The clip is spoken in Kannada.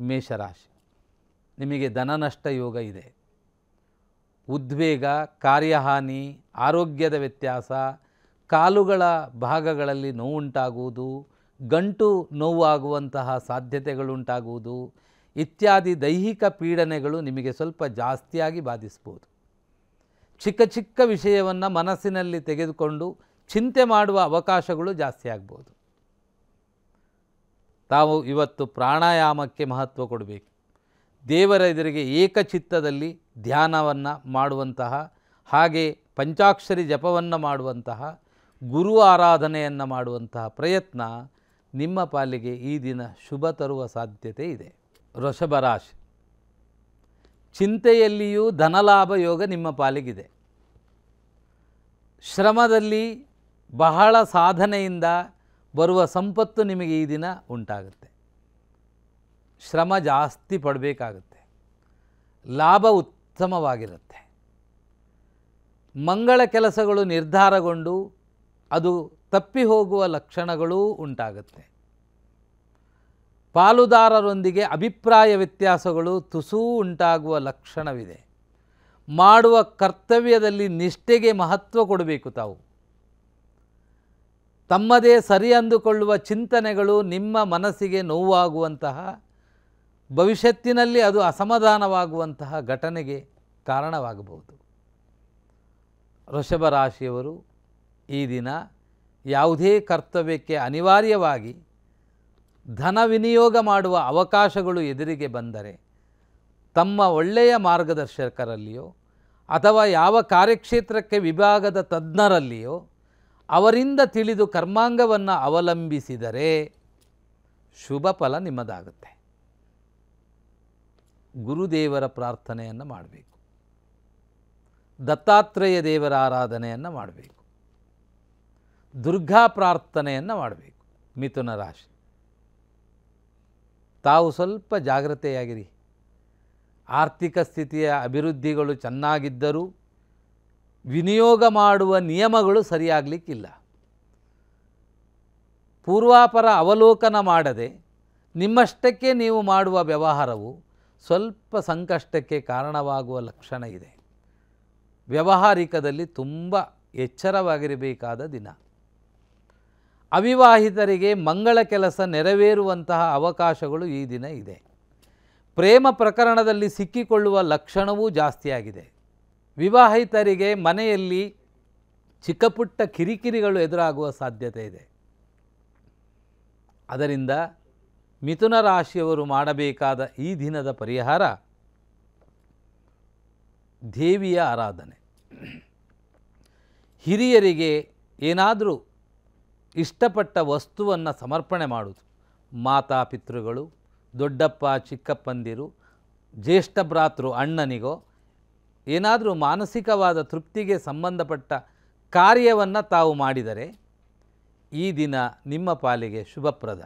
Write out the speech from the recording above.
ಮೇಷರಾಶಿ. ನಿಮಗೆ ಧನನಷ್ಟ ಯೋಗ ಇದೆ. ಉದ್ವೇಗ, ಕಾರ್ಯಹಾನಿ, ಆರೋಗ್ಯದ ವ್ಯತ್ಯಾಸ, ಕಾಲುಗಳ ಭಾಗಗಳಲ್ಲಿ ನೋವುಂಟಾಗುವುದು, ಗಂಟು ನೋವಾಗುವಂತಹ ಸಾಧ್ಯತೆಗಳುಂಟಾಗುವುದು, ಇತ್ಯಾದಿ ದೈಹಿಕ ಪೀಡನೆಗಳು ನಿಮಗೆ ಸ್ವಲ್ಪ ಜಾಸ್ತಿಯಾಗಿ ಬಾಧಿಸ್ಬೋದು. ಚಿಕ್ಕ ಚಿಕ್ಕ ವಿಷಯವನ್ನು ಮನಸ್ಸಿನಲ್ಲಿ ತೆಗೆದುಕೊಂಡು ಚಿಂತೆ ಮಾಡುವ ಅವಕಾಶಗಳು ಜಾಸ್ತಿ ಆಗ್ಬೋದು ತಾವು ಇವತ್ತು ಪ್ರಾಣಾಯಾಮಕ್ಕೆ ಮಹತ್ವ ಕೊಡಬೇಕು. ದೇವರ ಎದುರಿಗೆ ಏಕಚಿತ್ತದಲ್ಲಿ ಧ್ಯಾನವನ್ನು ಮಾಡುವಂತಹ, ಹಾಗೆ ಪಂಚಾಕ್ಷರಿ ಜಪವನ್ನು ಮಾಡುವಂತಹ, ಗುರು ಆರಾಧನೆಯನ್ನು ಮಾಡುವಂತಹ ಪ್ರಯತ್ನ ನಿಮ್ಮ ಪಾಲಿಗೆ ಈ ದಿನ ಶುಭ ತರುವ ಸಾಧ್ಯತೆ ಇದೆ. ವೃಷಭ ರಾಶಿ. ಚಿಂತೆಯಲ್ಲಿಯೂ ಧನಲಾಭ ಯೋಗ ನಿಮ್ಮ ಪಾಲಿಗಿದೆ. ಶ್ರಮದಲ್ಲಿ ಬಹಳ ಸಾಧನೆಯಿಂದ ಬರುವ ಸಂಪತ್ತು ನಿಮಗೆ ಈ ದಿನ ಉಂಟಾಗುತ್ತೆ. ಶ್ರಮ ಜಾಸ್ತಿ ಪಡಬೇಕಾಗುತ್ತೆ. ಲಾಭ ಉತ್ತಮವಾಗಿರುತ್ತೆ. ಮಂಗಳ ಕೆಲಸಗಳು ನಿರ್ಧಾರಗೊಂಡು ಅದು ತಪ್ಪಿ ಹೋಗುವ ಲಕ್ಷಣಗಳೂ ಉಂಟಾಗುತ್ತೆ. ಪಾಲುದಾರರೊಂದಿಗೆ ಅಭಿಪ್ರಾಯ ವ್ಯತ್ಯಾಸಗಳು ತುಸೂ ಉಂಟಾಗುವ ಲಕ್ಷಣವಿದೆ. ಮಾಡುವ ಕರ್ತವ್ಯದಲ್ಲಿ ನಿಷ್ಠೆಗೆ ಮಹತ್ವ ಕೊಡಬೇಕು ತಾವು. ತಮ್ಮದೇ ಸರಿ ಅಂದುಕೊಳ್ಳುವ ಚಿಂತನೆಗಳು ನಿಮ್ಮ ಮನಸ್ಸಿಗೆ ನೋವಾಗುವಂತಹ, ಭವಿಷ್ಯತ್ತಿನಲ್ಲಿ ಅದು ಅಸಮಾಧಾನವಾಗುವಂತಹ ಘಟನೆಗೆ ಕಾರಣವಾಗಬಹುದು. ವೃಷಭ ರಾಶಿಯವರು ಈ ದಿನ ಯಾವುದೇ ಕರ್ತವ್ಯಕ್ಕೆ ಅನಿವಾರ್ಯವಾಗಿ ಧನ ವಿನಿಯೋಗ ಮಾಡುವ ಅವಕಾಶಗಳು ಎದುರಿಗೆ ಬಂದರೆ, ತಮ್ಮ ಒಳ್ಳೆಯ ಮಾರ್ಗದರ್ಶಕರಲ್ಲಿಯೋ ಅಥವಾ ಯಾವ ಕಾರ್ಯಕ್ಷೇತ್ರಕ್ಕೆ ವಿಭಾಗದ ತಜ್ಞರಲ್ಲಿಯೋ ಅವರಿಂದ ತಿಳಿದು ಕರ್ಮಾಂಗವನ್ನು ಅವಲಂಬಿಸಿದರೆ ಶುಭ ಫಲ ನಿಮ್ಮದಾಗುತ್ತೆ. ಗುರುದೇವರ ಪ್ರಾರ್ಥನೆಯನ್ನು ಮಾಡಬೇಕು. ದತ್ತಾತ್ರೇಯ ದೇವರ ಆರಾಧನೆಯನ್ನು ಮಾಡಬೇಕು. ದುರ್ಗಾ ಪ್ರಾರ್ಥನೆಯನ್ನು ಮಾಡಬೇಕು ಮಿಥುನ ರಾಶಿ. ತಾವು ಸ್ವಲ್ಪ ಜಾಗ್ರತೆಯಾಗಿರಿ. ಆರ್ಥಿಕ ಸ್ಥಿತಿಯ ಅಭಿವೃದ್ಧಿಗಳು ಚೆನ್ನಾಗಿದ್ದರೂ ವಿನಿಯೋಗ ಮಾಡುವ ನಿಯಮಗಳು ಸರಿಯಾಗಲಿಕ್ಕಿಲ್ಲ. ಪೂರ್ವಾಪರ ಅವಲೋಕನ ಮಾಡದೆ ನಿಮ್ಮಷ್ಟಕ್ಕೆ ನೀವು ಮಾಡುವ ವ್ಯವಹಾರವು ಸ್ವಲ್ಪ ಸಂಕಷ್ಟಕ್ಕೆ ಕಾರಣವಾಗುವ ಲಕ್ಷಣ ಇದೆ. ವ್ಯವಹಾರಿಕದಲ್ಲಿ ತುಂಬ ಎಚ್ಚರವಾಗಿರಬೇಕಾದ ದಿನ. ಅವಿವಾಹಿತರಿಗೆ ಮಂಗಳ ಕೆಲಸ ನೆರವೇರುವಂತಹ ಅವಕಾಶಗಳು ಈ ದಿನ ಇದೆ. ಪ್ರೇಮ ಪ್ರಕರಣದಲ್ಲಿ ಸಿಕ್ಕಿಕೊಳ್ಳುವ ಲಕ್ಷಣವೂ ಜಾಸ್ತಿಯಾಗಿದೆ. ವಿವಾಹಿತರಿಗೆ ಮನೆಯಲ್ಲಿ ಚಿಕ್ಕಪುಟ್ಟ ಕಿರಿಕಿರಿಗಳು ಎದುರಾಗುವ ಸಾಧ್ಯತೆ ಇದೆ. ಅದರಿಂದ ಮಿಥುನ ರಾಶಿಯವರು ಮಾಡಬೇಕಾದ ಈ ದಿನದ ಪರಿಹಾರ ದೇವಿಯ ಆರಾಧನೆ. ಹಿರಿಯರಿಗೆ ಏನಾದರೂ ಇಷ್ಟಪಟ್ಟ ವಸ್ತುವನ್ನು ಸಮರ್ಪಣೆ ಮಾಡುವುದು. ಮಾತಾ ಪಿತೃಗಳು ದೊಡ್ಡಪ್ಪ, ಚಿಕ್ಕಪ್ಪಂದಿರು, ಜ್ಯೇಷ್ಠ ಭ್ರಾತೃ ಅಣ್ಣನಿಗೋ ಏನಾದರೂ ಮಾನಸಿಕವಾದ ತೃಪ್ತಿಗೆ ಸಂಬಂಧಪಟ್ಟ ಕಾರ್ಯವನ್ನು ತಾವು ಮಾಡಿದರೆ ಈ ದಿನ ನಿಮ್ಮ ಪಾಲಿಗೆ ಶುಭಪ್ರದ.